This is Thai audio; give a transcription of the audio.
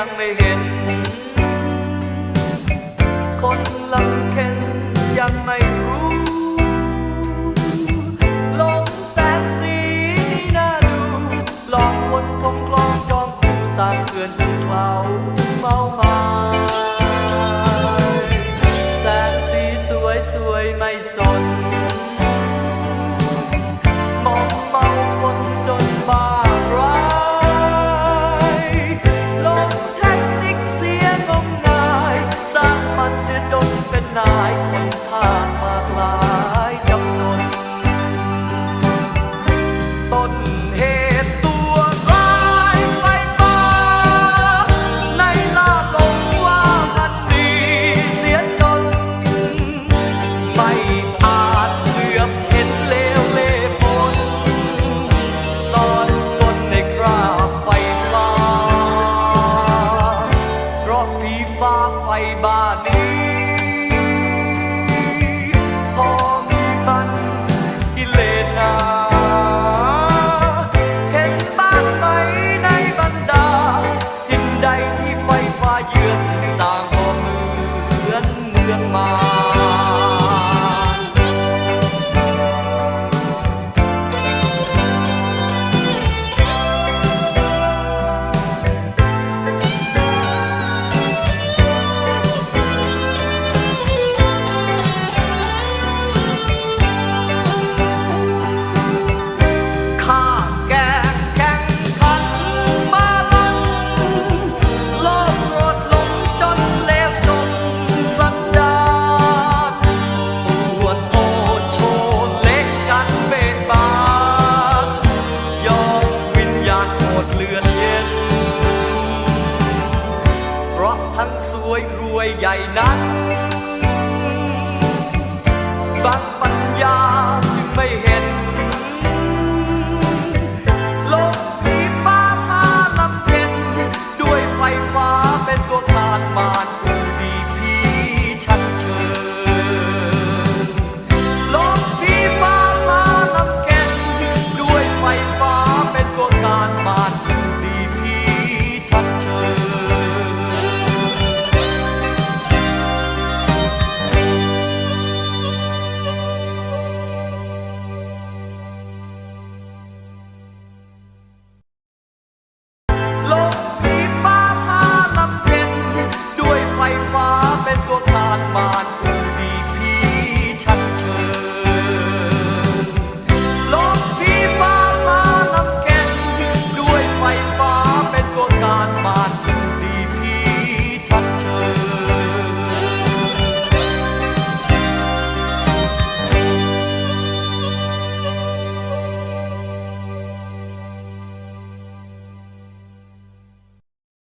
ยังไม่เห็น คนลำเค็นยังไม่รู้ลงแสงสีน่าดูลองวนทงกลองจองคู่สร้างเขื่อนจนเคลาเมาไมาแสงสีสวยสวยไม่สน นายคนทาสมากลายจำนนต้นเหตุตัวร้ายไฟฟ้าในลาลงว่ามันดีเสียจน ไม่อาจเหลือบเห็นเลวเล่ห์มนซ่อนตนในคราบไฟฟ้า เพราะผีฟ้าไฟบ้านนี้ พางสวยรวยใหญ่นั้นบางปัญญาจึงไม่เห็นลงผีฟ้ามาลำเพ็ญด้วยไฟฟ้าเป็นตัวการมาน